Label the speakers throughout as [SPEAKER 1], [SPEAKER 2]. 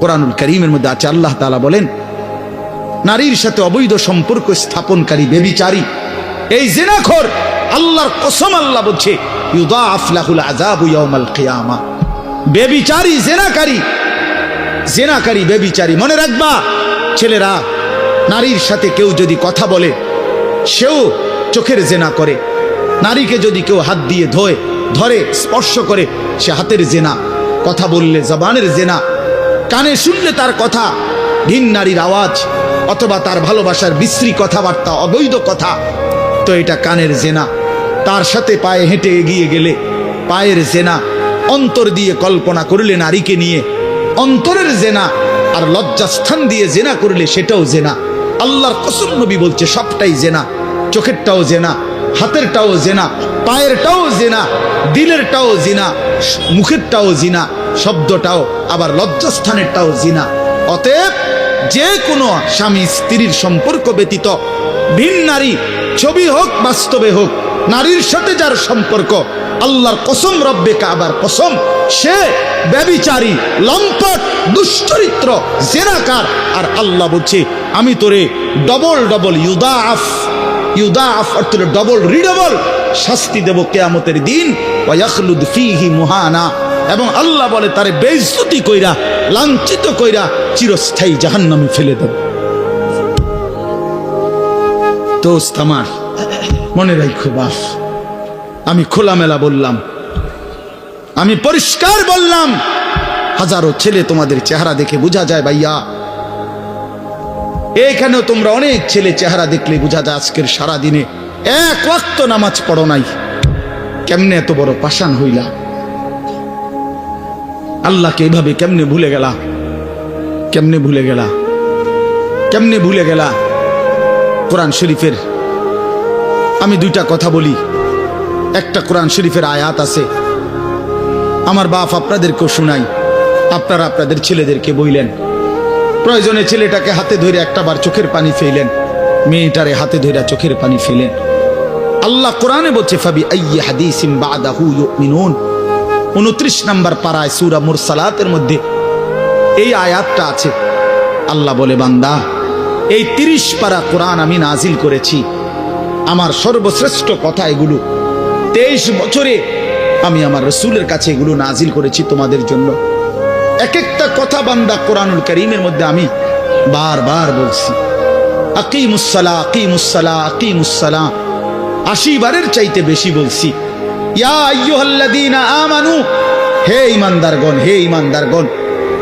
[SPEAKER 1] কোরআনুল করিমের মধ্যে আছে, আল্লাহ তাআলা বলেন, নারীর সাথে অবৈধ সম্পর্ক স্থাপনকারী বেবিচারী, এই জেনাখোর আল্লাহর কসম আল্লাহ বলছে ইউদাফ লাহুল আযাবু ইয়াউমাল বেবিচারী, জেনাকারী জেনাকারী, বেবিচারী, মনে রাখবা, ছেলেরা, নারীর সাথে কেউ যদি কথা বলে, সেও চোখের জেনা করে। নারীকে যদি কেউ হাত দিয়ে ধোয়, ধরে, স্পর্শ করে, সে হাতের জেনা। কথা বললে জবানের জেনা, কানে শুনলে তার কথা, ভিন নারীর আওয়াজ, অথবা তার ভালোবাসার বিশ্রী কথাবার্তা, অবৈধ কথা। তো এটা কানের জেনা, তার সাথে পায়ে হেঁটে এগিয়ে গেলে পায়ের জেনা, অন্তর দিয়ে কল্পনা করলে নারীকে নিয়ে, অন্তরের জেনা আর লজ্জাস্থান দিয়ে জেনা করলে সেটাও জেনা। আল্লাহর কসম নবী বলছে, সবটাই জেনা, চোখেরটাও জেনা, হাতেরটাও জেনা, পায়েরটাও জেনা, দিলেরটাও জিনা, মুখেরটাও জিনা। শব্দটাও, আবার লজ্জাস্থানেরটাও জিনা। অতএব, যে কোনো স্বামী স্ত্রীর সম্পর্ক ব্যতীত, ভিন নারী, ছবি হোক, বাস্তবে হোক, নারীর সাথে যার সম্পর্ক, আল্লাহর কসম, রব্বে কাবার কসম, সে ব্যবিচারী, লম্পট, দুশ্চরিত্র, জেনাকার। আর আল্লাহ বলছে, আমি তোরে ডবল ডবল ইউদাফ ইউদাফ অর্থ ডবল রিডবল শাস্তি দেব কেয়ামতের দিন ওয়াখলুদ ফিহি মুহানা। এবং আল্লাহ বলে, তারে বেইজ্জতি কইরা, লাঞ্ছিত কইরা চিরস্থায়ী জাহান্নামে ফেলে দেব। দোস্ত আমার, মনে রাখো বাস আমি খোলামেলা বললাম, আমি পরিষ্কার বললাম, হাজারো ছেলে তোমাদের চেহারা দেখে বোঝা যায় ভাইয়া। এইখানেও তোমরা অনেক ছেলে চেহারা দেখলে বোঝা যায় আজকের সারা দিনে এক ওয়াক্ত নামাজ পড়ো নাই। কেমনে এত বড় পাষাণ হইলা? আল্লাহকে এইভাবে কেমনে ভুলে গেলা? কেমনে ভুলে গেলা? কেমনে ভুলে গেলা? কোরআন শরীফের আমি দুইটা কথা বলি। একটা কোরআন শরীফের আয়াত আছে। আমার বাপ আপনাদেরকেও শুনাই। আপনারা আপনাদের ছেলেদেরকে বইলেন। প্রয়োজনে ছেলেটাকে হাতে ধরে একটা বার চোখের পানি ফেলেন মেয়েটারে হাতে ধরে চোখের পানি ফেলেন আল্লাহ কোরআনে বলছে, ফাবি আইয়ি হাদিসিম বাদাহু ইউমিনুন। 29 নাম্বার পারায় সূরা মুরসালাতের মধ্যে এই আয়াতটা আছে। আল্লাহ বলে, বান্দা, এই 30 পারা কোরআন আমি নাজিল করেছি। আমার সর্বশ্রেষ্ঠ কথা এগুলো। 23 বছরে আমি আমার রসুলের কাছে এগুলো নাজিল করেছি তোমাদের জন্য। এক একটা কথা বান্দা কোরআনুল করিমের মধ্যে আমি বারবার বলছি। আকিমুসালা আকিমুসালা আকিমুসালা আশি বারের চাইতে বেশি বলছি। আমানু, হে ইমানদারগণ হে ইমানদারগণ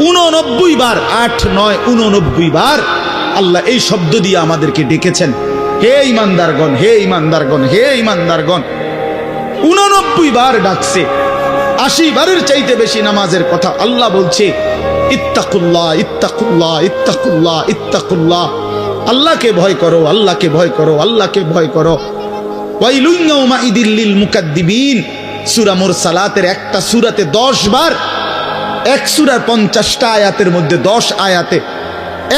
[SPEAKER 1] উননব্বই বার, আট, নয়, উননব্বই বার আল্লাহ এই শব্দ দিয়ে আমাদেরকে ডেকেছেন। হে ইমানদারগণ হে ইমানদারগণ হে ইমানদারগণ উননব্বই বার ডাকছে। আশি বারের চাইতে বেশি নামাজের কথা আল্লাহ বলছে, ইত্তাকুল্লাহ ইত্তাকুল্লাহ ইত্তাকুল্লাহ ইত্তাকুল্লাহ। আল্লাহকে ভয় করো, আল্লাহকে ভয় করো, আল্লাহকে ভয় করো। ওয়াইলুইয়াউমা ইদিল্লিল মুকাদ্দিবিন। সূরা মুরসালাতের একটা সূরাতে 10 বার, এক সূরার 50টা আয়াতের মধ্যে 10 আয়াতে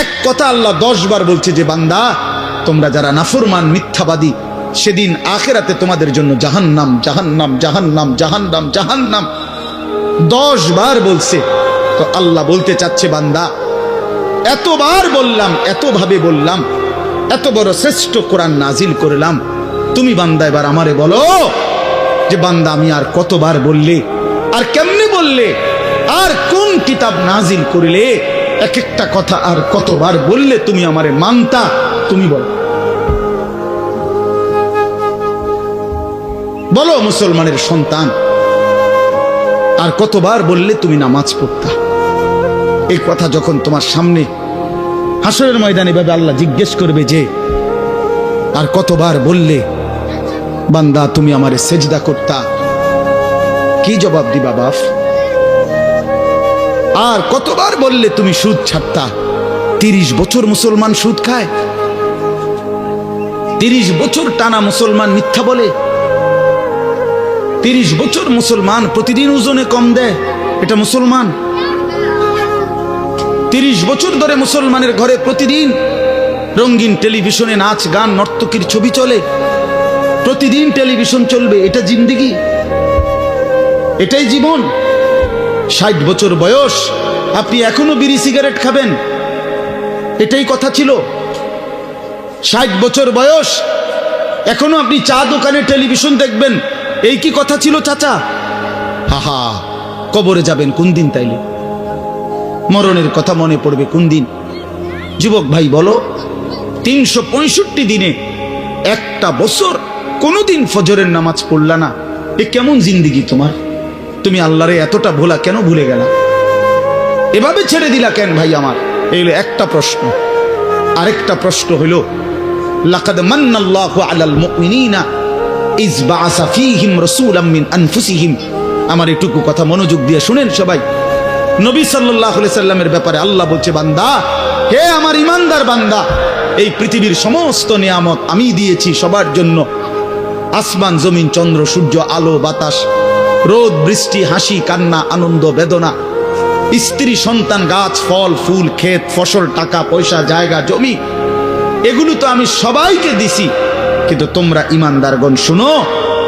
[SPEAKER 1] এক কথা আল্লাহ 10 বার বলছে যে, বান্দা, তোমরা যারা নাফরমান, মিথ্যাবাদী, সেদিন আখেরাতে তোমাদের জন্য জাহান্নাম জাহান্নাম জাহান্নাম জাহান্নাম জাহান্নাম দশ বার বলছে। তো আল্লাহ বলতে চাচ্ছে, বান্দা, এতবার বললাম, এতভাবে বললাম, এত বড় শ্রেষ্ঠ কোরআন নাজিল করলাম তুমি বান্দা, এবার আমারে বলো যে বান্দা, আমি আর কতবার বললে, আর কেমনে বললে, আর কোন কিতাব নাজিল করিলে এক একটা কথা আর কতবার বললে তুমি আমারে মানতা, তুমি বলো। বলো মুসলমানের সন্তান, আর কতবার বললে তুমি নামাজ পড়তা। এই কথা যখন তোমার সামনে হাসরের ময়দানে ভাবে আল্লাহ জিজ্ঞেস করবে যে আর কতবার বললে, বান্দা, তুমি আমারে সেজদা করতা। কি জবাব দিবা, বাপ? আর কতবার বললে তুমি সুদ ছাড়তা? তিরিশ বছর মুসলমান সুদ খায়। তিরিশ বছর টানা মুসলমান মিথ্যা বলে। তিরিশ বছর মুসলমান প্রতিদিন ওজনে কম দেয়। এটা মুসলমান। তিরিশ বছর ধরে মুসলমানের ঘরে প্রতিদিন রঙিন টেলিভিশনে নাচ, গান, নর্তকীর ছবি চলে। প্রতিদিন টেলিভিশন চলবে, এটা জিন্দিগি। এটাই জীবন। ষাট বছর বয়স, আপনি এখনও বিড়ি সিগারেট খাবেন। এটাই কথা ছিল। ষাট বছর বয়স, এখনও আপনি চা দোকানে টেলিভিশন দেখবেন। এই কি কথা ছিল, চাচা? হাহা, কবরে যাবেন কোন দিন তাইলে? মরণের কথা মনে পড়বে কোন দিন? যুবক ভাই, বলো। তিনশো পঁয়ষট্টি দিনে একটা বছর কোনোদিন ফজরের নামাজ পড়লা না। এ কেমন জিন্দিগি তোমার? তুমি আল্লাহরে এতটা ভোলা কেন ভুলে গেলা? এভাবে ছেড়ে দিলা কেন ভাই আমার? এই একটা প্রশ্ন। আরেকটা প্রশ্ন হইল লাকাদ মান্নাল্লাহু আলাল মুমিনিনা ইজ বাআসা ফীহিম রাসূলাম মিন আনফুসিহিম। আমার এটুকু কথা মনোযোগ দিয়ে শুনেন সবাই। নবী সাল্লাল্লাহু সাল্লামের ব্যাপারে আল্লাহ বলছে, বান্দা, হে আমার ইমানদার বান্দা এই পৃথিবীর সমস্ত নিয়ামত আমি দিয়েছি সবার জন্য। আসমান, জমিন, চন্দ্র, সূর্য, আলো, বাতাস, রোদ, বৃষ্টি, হাসি, কান্না, আনন্দ, বেদনা। স্ত্রী, সন্তান, গাছ, ফল, ফুল, ক্ষেত, ফসল, টাকা, পয়সা, জায়গা, জমি, এগুলো তো আমি সবাইকে দিছি। কিন্তু তোমরা ইমানদারগণ, শুনো,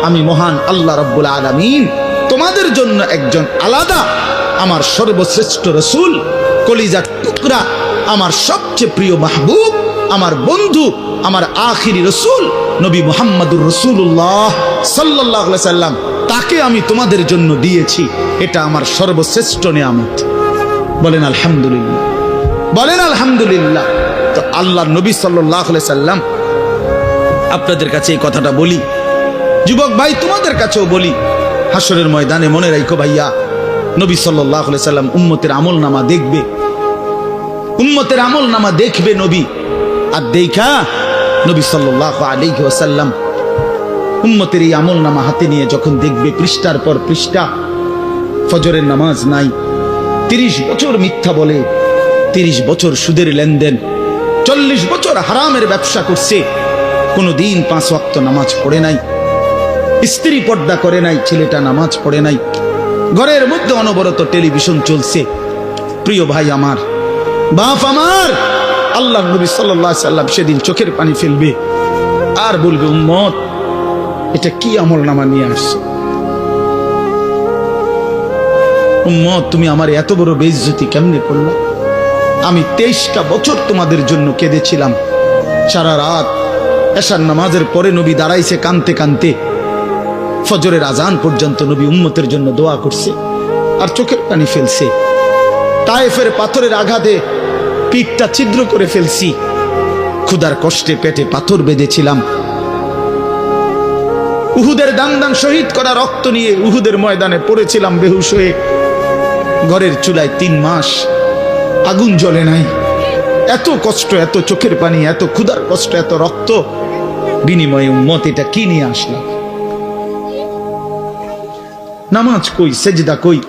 [SPEAKER 1] আমি মহান আল্লাহ রব্বুল আলমিন তোমাদের জন্য একজন আলাদা, আমার সর্বশ্রেষ্ঠ রসুল, কলিজার টুকরা, আমার সবচেয়ে প্রিয় মাহবুব আমার বন্ধু, আমার আখিরি রসুল, নবী মোহাম্মদুর রসুল্লাহ সাল্লাহ সাল্লাম, তাকে আমি তোমাদের জন্য দিয়েছি। এটা আমার সর্বশ্রেষ্ঠ নিয়ামত। বলেন আলহামদুলিল্লাহ। বলেন আলহামদুলিল্লাহ। তো আল্লাহ নবী সাল্লাহ সাল্লাম, আপনাদের কাছে এই কথাটা বলি। যুবক ভাই, তোমাদের কাছেও বলি। হাসরের ময়দানে মনে রাখো ভাইয়া, নবী সাল্লাহ সাল্লাম উম্মতের আমল নামা দেখবে। উম্মতের আমল নামা দেখবে নবী। আর দেখা নবী সাল্লাহ আলিহি ওসাল্লাম উম্মতের এই আমল নামা হাতে নিয়ে যখন দেখবে পৃষ্ঠার পর পৃষ্ঠা, ফজরের নামাজ নাই, তিরিশ বছর মিথ্যা বলে, তিরিশ বছর সুদের লেনদেন, চল্লিশ বছর হারামের ব্যবসা করছে কোনো দিন পাঁচ ওয়াক্ত নামাজ পড়ে নাই, স্ত্রী পর্দা করে নাই, ছেলেটা নামাজ পড়ে নাই, ঘরের মধ্যে অনবরত টেলিভিশন চলছে, প্রিয় ভাই আমার, বাপ আমার আল্লাহ নবী সাল্লাহ সাল্লাম সেদিন চোখের পানি ফেলবে। আর বলবে, উম্মত, এটা কি আমল নামা নিয়ে আসছে? উম্মত, তুমি আমার এত বড় বেইজ্জতি কেমনে করলা? আমি তেইশটা বছর তোমাদের জন্য কেঁদেছিলাম। সারা রাত এশার নামাজের পরে নবী দাঁড়াইছে কানতে কানতে। ফজরের আজান পর্যন্ত নবী উম্মতের জন্য দোয়া করছে আর চোখের পানি ফেলছে। তায়েফের পাথরের আঘাতে পিঠটা ছিদ্র করে ফেলছি। ক্ষুদার কষ্টে পেটে পাথর বেঁধেছিলাম। উহুদের দান দান শহীদ করা রক্ত নিয়ে উহুদের ময়দানে পড়েছিলাম বেহুশ হয়ে। ঘরের চুলায় তিন মাস আগুন জ্বলে নাই। এত কষ্ট, এত চোখের পানি, এত ক্ষুদার কষ্ট, এত রক্ত। বিনিময়ে উম্মত এটা কি নিয়ে আসলাম নামাজ কই, সেজদা কই?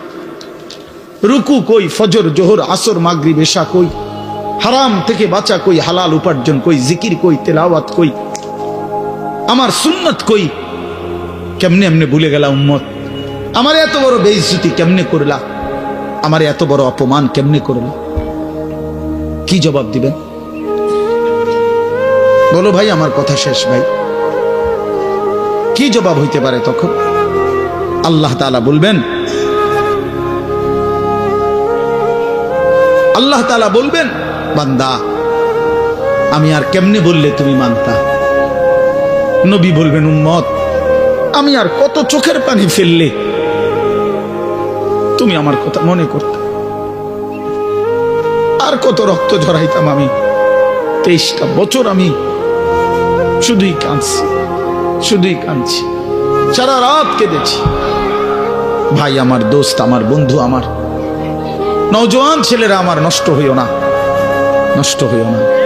[SPEAKER 1] রুকু কই, ফজর, জোহর, আসর মাগরি বেশা কই? হারাম থেকে বাঁচা কই, হালাল উপার্জন কই, জিকির কই, তেলাওয়াত কই, আমার সুন্নত কই? কেমনে এমনে ভুলে গেলা উম্মত? আমার এত বড় বেইজ্জতি কেমনে করলা? আমার এত বড় অপমান কেমনে করলা? কি জবাব দিবেন? বলো ভাই, আমার কথা শেষ ভাই। কি জবাব হইতে পারে তখন? আল্লাহ তালা বলবেন, আল্লাহ তালা বলবেন বান্দা, আমি আর কেমনে বললে তুমি মানতা? নবী বলবেন, উম্মত, আমি আর কত চোখের পানি ফেললে? তুমি আমার কথা মনে করতে। আর কত রক্ত ঝরাইতাম আমি? তেইশটা বছর আমি শুধুই কাঁদছি শুধুই কাঁদছি, সারা রাত কেঁদেছি। ভাই, আমার দোস্ত, আমার বন্ধু, আমার নওজোয়ান ছেলেরা আমার নষ্ট হইও না। নষ্ট হইও না।